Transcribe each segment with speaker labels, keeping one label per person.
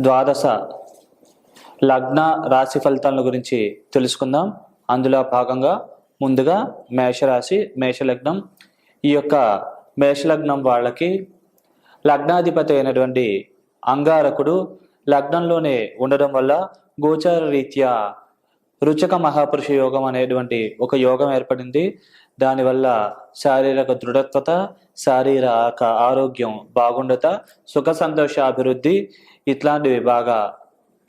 Speaker 1: ద్వాదశ లగ్న రాశి ఫలితాల గురించి తెలుసుకుందాం. అందులో భాగంగా ముందుగా మేషరాశి మేషలగ్నం. ఈ యొక్క మేషలగ్నం వాళ్ళకి లగ్నాధిపతి అయినటువంటి అంగారకుడు లగ్నంలోనే ఉండడం వల్ల గోచార రీత్యా రుచక మహాపురుష యోగం అనేటువంటి ఒక యోగం ఏర్పడింది. దానివల్ల శారీరక దృఢత్వత శారీరక ఆరోగ్యం బాగుండత సుఖ సంతోష అభివృద్ధి ఇట్లాంటివి బాగా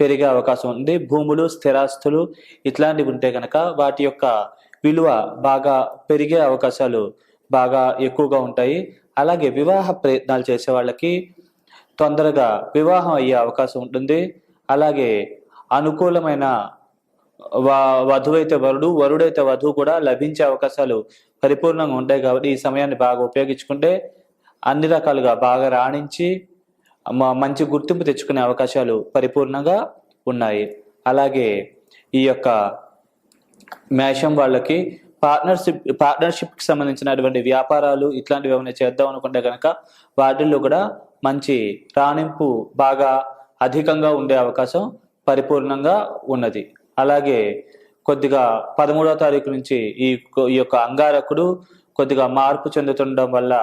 Speaker 1: పెరిగే అవకాశం ఉంది. భూములు స్థిరాస్తులు ఇట్లాంటివి ఉంటే కనుక వాటి యొక్క విలువ బాగా పెరిగే అవకాశాలు బాగా ఎక్కువగా ఉంటాయి. అలాగే వివాహ ప్రయత్నాలు చేసే వాళ్ళకి తొందరగా వివాహం అయ్యే అవకాశం ఉంటుంది. అలాగే అనుకూలమైన వ- వధువైతే వరుడు వరుడైతే వధువు కూడా లభించే అవకాశాలు పరిపూర్ణంగా ఉంటాయి కాబట్టి ఈ సమయాన్ని బాగా ఉపయోగించుకుంటే అన్ని రకాలుగా బాగా రాణించి మ- మంచి గుర్తింపు తెచ్చుకునే అవకాశాలు పరిపూర్ణంగా ఉన్నాయి. అలాగే ఈ యొక్క మేషం వాళ్ళకి పార్ట్నర్షిప్ పార్ట్నర్షిప్కి సంబంధించినటువంటి వ్యాపారాలు ఇట్లాంటివి ఏమైనా చేద్దాం అనుకుంటే కనుక వాటిల్లో కూడా మంచి రాణింపు బాగా అధికంగా ఉండే అవకాశం పరిపూర్ణంగా ఉన్నది. అలాగే కొద్దిగా పదమూడవ తారీఖు నుంచి ఈ ఈ యొక్క అంగారకుడు కొద్దిగా మార్పు చెందుతుండడం వల్ల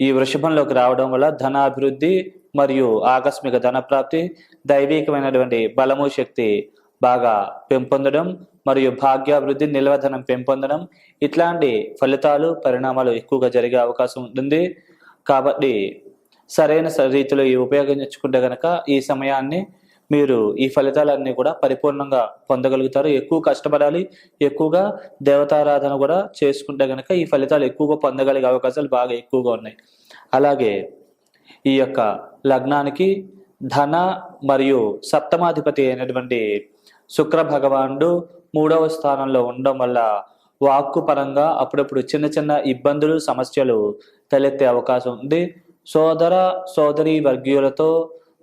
Speaker 1: ఈ వృషభంలోకి రావడం వల్ల ధనాభివృద్ధి మరియు ఆకస్మిక ధన ప్రాప్తి దైవికమైనటువంటి బలము శక్తి బాగా పెంపొందడం మరియు భాగ్యాభివృద్ధి నిల్వధనం పెంపొందడం ఇట్లాంటి ఫలితాలు పరిణామాలు ఎక్కువగా జరిగే అవకాశం ఉంటుంది. కాబట్టి సరైన స- రీతిలో ఈ ఉపయోగించుకుంటే కనుక ఈ సమయాన్ని మీరు ఈ ఫలితాలన్నీ కూడా పరిపూర్ణంగా పొందగలుగుతారు. ఎక్కువ కష్టపడాలి ఎక్కువగా దేవతారాధన కూడా చేసుకుంటే కనుక ఈ ఫలితాలు ఎక్కువగా పొందగలిగే అవకాశాలు బాగా ఎక్కువగా ఉన్నాయి. అలాగే ఈ యొక్క లగ్నానికి ధన మరియు సప్తమాధిపతి అయినటువంటి శుక్ర భగవానుడు మూడవ స్థానంలో ఉండడం వల్ల వాక్కు పరంగా అప్పుడప్పుడు చిన్న చిన్న ఇబ్బందులు సమస్యలు తలెత్తే అవకాశం ఉంది. సోదర సోదరి వర్గీయులతో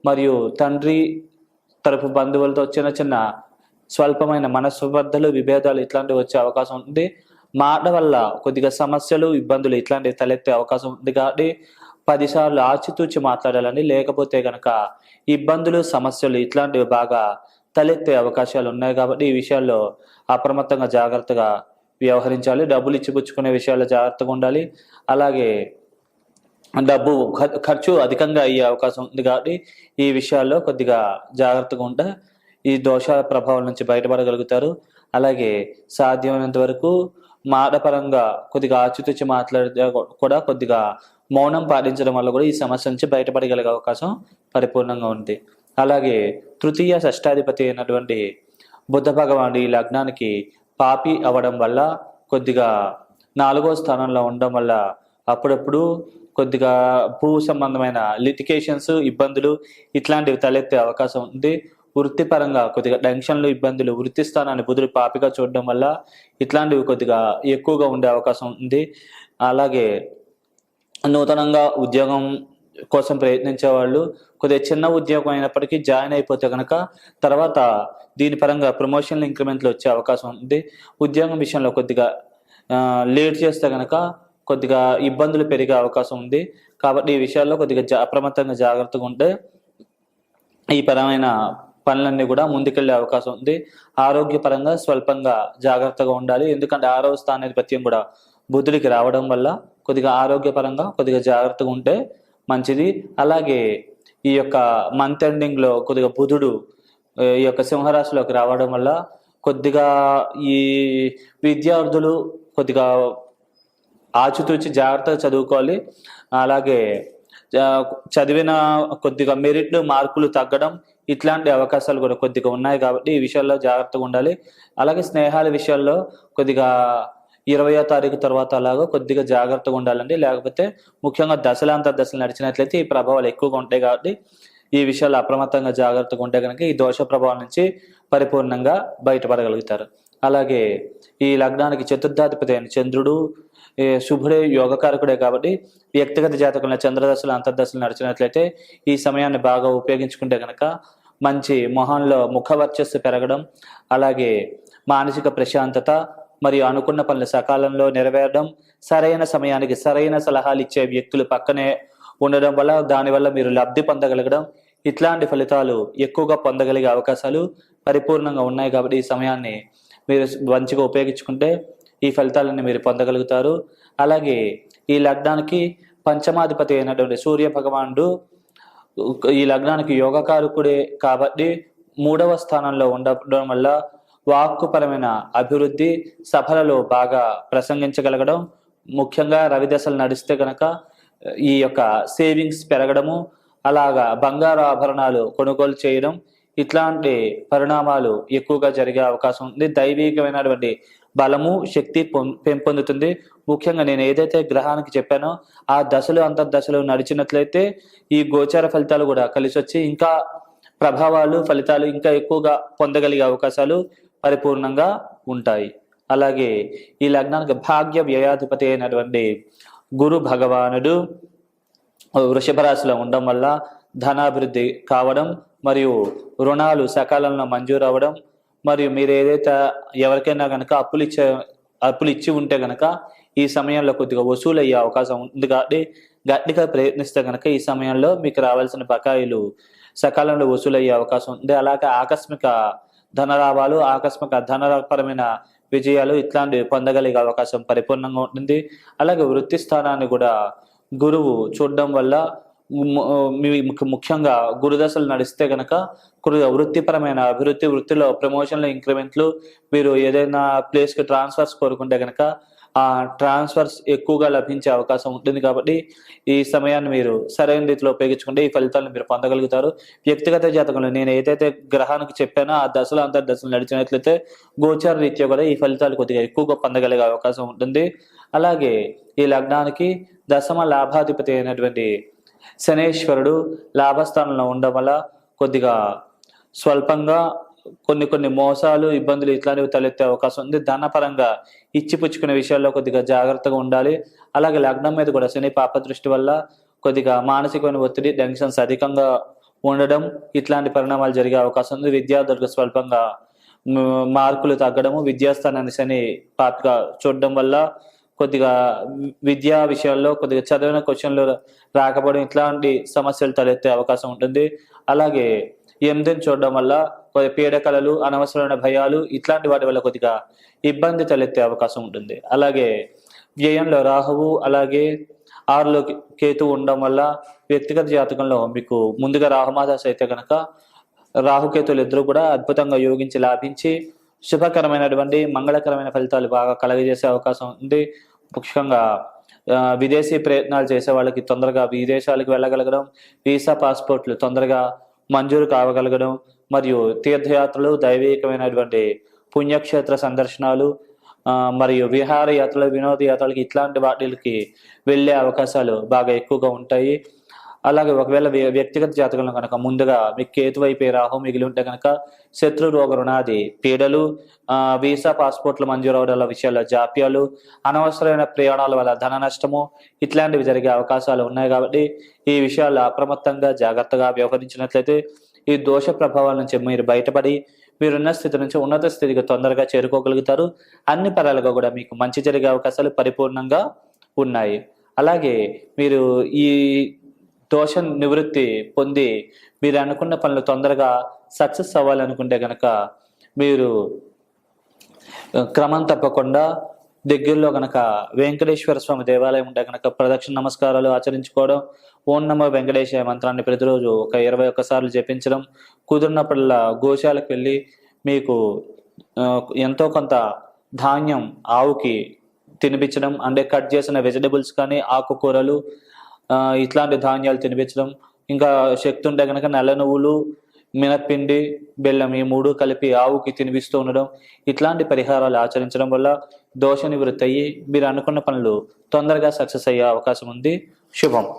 Speaker 1: మరియు తండ్రి తరపు బంధువులతో చిన్న చిన్న స్వల్పమైన మనస్పర్ధలు విభేదాలు ఇట్లాంటివి వచ్చే అవకాశం ఉంది. మాట వల్ల కొద్దిగా సమస్యలు ఇబ్బందులు ఇట్లాంటివి తలెత్తే అవకాశం ఉంది కాబట్టి పదిసార్లు ఆచితూచి మాట్లాడాలని లేకపోతే గనక ఇబ్బందులు సమస్యలు ఇట్లాంటివి బాగా తలెత్తే అవకాశాలు ఉన్నాయి కాబట్టి ఈ విషయాల్లో అప్రమత్తంగా జాగ్రత్తగా వ్యవహరించాలి. డబ్బులు ఇచ్చిపుచ్చుకునే విషయాల్లో జాగ్రత్తగా ఉండాలి. అలాగే డబ్బు ఖర్చు అధికంగా అయ్యే అవకాశం ఉంది కాబట్టి ఈ విషయాల్లో కొద్దిగా జాగ్రత్తగా ఉంటే ఈ దోషాల ప్రభావం నుంచి బయటపడగలుగుతారు. అలాగే సాధ్యమైనంత వరకు మాటపరంగా కొద్దిగా ఆచితూచి మాట్లాడితే కూడా కొద్దిగా మౌనం పాటించడం వల్ల కూడా ఈ సమస్య నుంచి బయటపడగలిగే అవకాశం పరిపూర్ణంగా ఉంది. అలాగే తృతీయ షష్టాధిపతి అయినటువంటి బుద్ధ భగవానుడు ఈ లగ్నానికి పాపి అవ్వడం వల్ల కొద్దిగా నాలుగో స్థానంలో ఉండడం వల్ల అప్పుడప్పుడు కొద్దిగా భూ సంబంధమైన లిటికేషన్స్ ఇబ్బందులు ఇట్లాంటివి తలెత్తే అవకాశం ఉంది. వృత్తిపరంగా కొద్దిగా టెన్షన్లు ఇబ్బందులు వృత్తి స్థానాన్ని బుధుడు పాపిగా చూడడం వల్ల ఇట్లాంటివి కొద్దిగా ఎక్కువగా ఉండే అవకాశం ఉంది. అలాగే నూతనంగా ఉద్యోగం కోసం ప్రయత్నించే వాళ్ళు కొద్దిగా చిన్న ఉద్యోగం అయినప్పటికీ జాయిన్ అయిపోతే కనుక తర్వాత దీని పరంగా ప్రమోషన్లు ఇంక్రిమెంట్లు వచ్చే అవకాశం ఉంది. ఉద్యోగం విషయంలో కొద్దిగా లేట్ చేస్తే కనుక కొద్దిగా ఇబ్బందులు పెరిగే అవకాశం ఉంది. కాబట్టి ఈ విషయాల్లో కొద్దిగా అప్రమత్తంగా జాగ్రత్తగా ఉంటే ఈ పరమైన పనులన్నీ కూడా ముందుకెళ్ళే అవకాశం ఉంది. ఆరోగ్యపరంగా స్వల్పంగా జాగ్రత్తగా ఉండాలి. ఎందుకంటే ఆరవ స్థానాధిపత్యం కూడా బుద్ధుడికి రావడం వల్ల కొద్దిగా ఆరోగ్యపరంగా కొద్దిగా జాగ్రత్తగా ఉంటే మంచిది. అలాగే ఈ యొక్క మంత్ ఎండింగ్లో కొద్దిగా బుధుడు ఈ యొక్క సింహరాశిలోకి రావడం వల్ల కొద్దిగా ఈ విద్యార్థులు కొద్దిగా ఆచితూచి జాగ్రత్తగా చదువుకోవాలి. అలాగే చదివిన కొద్దిగా మెరిట్లు మార్కులు తగ్గడం ఇట్లాంటి అవకాశాలు కూడా కొద్దిగా ఉన్నాయి కాబట్టి ఈ విషయాల్లో జాగ్రత్తగా ఉండాలి. అలాగే స్నేహాల విషయాల్లో కొద్దిగా ఇరవయో తారీఖు తర్వాత అలాగా కొద్దిగా జాగ్రత్తగా ఉండాలండి. లేకపోతే ముఖ్యంగా దశలాంతర దశలు నడిచినట్లయితే ఈ ప్రభావాలు ఎక్కువగా ఉంటాయి కాబట్టి ఈ విషయాలు అప్రమత్తంగా జాగ్రత్తగా ఉంటే కనుక ఈ దోష ప్రభావం నుంచి పరిపూర్ణంగా బయటపడగలుగుతారు. అలాగే ఈ లగ్నానికి చతుర్థాధిపతి అయిన చంద్రుడు శుభుడే యోగకారకుడే కాబట్టి వ్యక్తిగత జాతకంలో చంద్రదశలు అంతర్దశలు నడిచినట్లయితే ఈ సమయాన్ని బాగా ఉపయోగించుకుంటే కనుక మంచి మొహంలో ముఖవర్చస్సు పెరగడం అలాగే మానసిక ప్రశాంతత మరియు అనుకున్న పనులు సకాలంలో నెరవేరడం సరైన సమయానికి సరైన సలహాలు ఇచ్చే వ్యక్తులు పక్కనే ఉండడం వల్ల దానివల్ల మీరు లబ్ధి పొందగలగడం ఇట్లాంటి ఫలితాలు ఎక్కువగా పొందగలిగే అవకాశాలు పరిపూర్ణంగా ఉన్నాయి కాబట్టి ఈ సమయాన్ని మీరు మంచిగా ఉపయోగించుకుంటే ఈ ఫలితాలను మీరు పొందగలుగుతారు. అలాగే ఈ లగ్నానికి పంచమాధిపతి అయినటువంటి సూర్య భగవానుడు ఈ లగ్నానికి యోగకారకుడే కాబట్టి మూడవ స్థానంలో ఉండడం వల్ల వాక్కుపరమైన అభివృద్ధి సభలలో బాగా ప్రసంగించగలగడం ముఖ్యంగా రవి దశలు నడిస్తే కనుక ఈ యొక్క సేవింగ్స్ పెరగడము అలాగా బంగారు ఆభరణాలు కొనుగోలు చేయడం ఇట్లాంటి పరిణామాలు ఎక్కువగా జరిగే అవకాశం ఉంది. దైవికమైనటువంటి బలము శక్తి పొం- పెంపొందుతుంది. ముఖ్యంగా నేను ఏదైతే గ్రహానికి చెప్పానో ఆ దశలు అంతర్దశలు నడిచినట్లయితే ఈ గోచార ఫలితాలు కూడా కలిసి వచ్చి ఇంకా ప్రభావాలు ఫలితాలు ఇంకా ఎక్కువగా పొందగలిగే అవకాశాలు పరిపూర్ణంగా ఉంటాయి. అలాగే ఈ లగ్నానికి భాగ్య వ్యయాధిపతి అయినటువంటి గురు భగవానుడు వృషభ రాశిలో ఉండడం వల్ల ధనాభివృద్ధి కావడం మరియు రుణాలు సకాలంలో మంజూరు అవ్వడం మరియు మీరు ఏదైతే ఎవరికైనా కనుక అప్పులు ఇచ్చే అప్పులు ఇచ్చి ఉంటే కనుక ఈ సమయంలో కొద్దిగా వసూలు అయ్యే అవకాశం ఉంది కాబట్టి గట్టిగా ప్రయత్నిస్తే కనుక ఈ సమయంలో మీకు రావాల్సిన బకాయిలు సకాలంలో వసూలయ్యే అవకాశం ఉంది. అలాగే ఆకస్మిక ధనలాభాలు ఆకస్మిక ధనపరమైన విజయాలు ఇట్లాంటివి పొందగలిగే అవకాశం పరిపూర్ణంగా ఉంటుంది. అలాగే వృత్తి స్థానాన్ని కూడా గురువు చూడడం వల్ల ముఖ్యంగా గురుదశలు నడిస్తే గనక వృత్తిపరమైన అభివృద్ధి వృత్తిలో ప్రమోషన్లు ఇంక్రిమెంట్లు మీరు ఏదైనా ప్లేస్కి ట్రాన్స్ఫర్స్ కోరుకుంటే గనక ఆ ట్రాన్స్ఫర్స్ ఎక్కువగా లభించే అవకాశం ఉంటుంది కాబట్టి ఈ సమయాన్ని మీరు సరైన రీతిలో ఉపయోగించుకుంటే ఈ ఫలితాలను మీరు పొందగలుగుతారు. వ్యక్తిగత జాతకంలో నేను ఏదైతే గ్రహానికి చెప్పానో ఆ దశలో అంతర్ దశలు నడిచినట్లయితే గోచార రీత్యా కూడా ఈ ఫలితాలు కొద్దిగా ఎక్కువగా పొందగలిగే అవకాశం ఉంటుంది. అలాగే ఈ లగ్నానికి దశమ లాభాధిపతి అయినటువంటి శనేశ్వరుడు లాభస్థానంలో ఉండడం వల్ల కొద్దిగా స్వల్పంగా కొన్ని కొన్ని మోసాలు ఇబ్బందులు ఇట్లాంటివి తలెత్తే అవకాశం ఉంది. ధనపరంగా ఇచ్చిపుచ్చుకునే విషయాల్లో కొద్దిగా జాగ్రత్తగా ఉండాలి. అలాగే లగ్నం మీద కూడా శని పాప దృష్టి వల్ల కొద్దిగా మానసికమైన ఒత్తిడి టెన్షన్స్ అధికంగా ఉండడం ఇట్లాంటి పరిణామాలు జరిగే అవకాశం ఉంది. విద్యార్థులకు స్వల్పంగా మార్కులు తగ్గడము విద్యాస్థానాన్ని శని పాపిగా చూడడం వల్ల కొద్దిగా విద్యా విషయాల్లో కొద్దిగా చదివిన క్వశ్చన్లు రాకపోవడం ఇట్లాంటి సమస్యలు తలెత్తే అవకాశం ఉంటుంది. అలాగే ఎనిమిదిని చూడడం వల్ల కొద్ది పీడకలలు అనవసరమైన భయాలు ఇట్లాంటి వాటి వల్ల కొద్దిగా ఇబ్బంది తలెత్తే అవకాశం ఉంటుంది. అలాగే వ్యయంలో రాహువు అలాగే ఆరులో కేతు ఉండడం వల్ల వ్యక్తిగత జాతకంలో మీకు ముందుగా రాహుమాదాస్ అయితే కనుక రాహుకేతులు ఇద్దరు కూడా అద్భుతంగా యోగించి లాభించి శుభకరమైనటువంటి మంగళకరమైన ఫలితాలు బాగా కలగజేసే అవకాశం ఉంది. ముఖ్యంగా విదేశీ ప్రయత్నాలు చేసే వాళ్ళకి తొందరగా విదేశాలకు వెళ్ళగలగడం వీసా పాస్పోర్ట్లు తొందరగా మంజూరు కావగలగడం మరియు తీర్థయాత్రలు దైవికమైనటువంటి పుణ్యక్షేత్ర సందర్శనాలు మరియు విహారయాత్రలు వినోదయాత్రలకి ఇట్లాంటి వాటికి వెళ్ళే అవకాశాలు బాగా ఎక్కువగా ఉంటాయి. అలాగే ఒకవేళ వ్య- వ్యక్తిగత జాతకంలో కనుక ముందుగా మీకు కేతు వైపు రాహు మిగిలి ఉంటే కనుక శత్రు రోగ రుణాది పీడలు వీసా పాస్పోర్ట్లు మంజూరు అవడాల విషయాల్లో జాప్యాలు అనవసరమైన ప్రయాణాల వల్ల ధన నష్టము ఇట్లాంటివి జరిగే అవకాశాలు ఉన్నాయి కాబట్టి ఈ విషయాల్లో అప్రమత్తంగా జాగ్రత్తగా వ్యవహరించినట్లయితే ఈ దోష ప్రభావాల నుంచి మీరు బయటపడి మీరున్న స్థితి నుంచి ఉన్నత స్థితికి తొందరగా చేరుకోగలుగుతారు. అన్ని పరాలుగా కూడా మీకు మంచి జరిగే అవకాశాలు పరిపూర్ణంగా ఉన్నాయి. అలాగే మీరు ఈ దోష నివృత్తి పొంది మీరు అనుకున్న పనులు తొందరగా సక్సెస్ అవ్వాలనుకుంటే కనుక మీరు క్రమం తప్పకుండా దగ్గరలో గనక వెంకటేశ్వర స్వామి దేవాలయం ఉంటే కనుక ప్రదక్షిణ నమస్కారాలు ఆచరించుకోవడం ఓం నమో వెంకటేశ్వర మంత్రాన్ని ప్రతిరోజు ఒక ఇరవై ఒక్కసార్లు జపించడం కుదిరినప్పుడల్లా గోశాలకు వెళ్ళి మీకు ఎంతో కొంత ధాన్యం ఆవుకి తినిపించడం అంటే కట్ చేసిన వెజిటబుల్స్ కానీ ఆకుకూరలు ఇట్లాంటి ధాన్యాలు తినిపించడం. ఇంకా శక్తి ఉంటే కనుక నల్ల నువ్వులు మినప్పిండి బెల్లం ఈ మూడు కలిపి ఆవుకి తినిపిస్తూ ఉండడం. ఇట్లాంటి పరిహారాలు ఆచరించడం వల్ల దోష నివృత్తి అయ్యి మీరు అనుకున్న పనులు తొందరగా సక్సెస్ అయ్యే అవకాశం ఉంది. శుభం.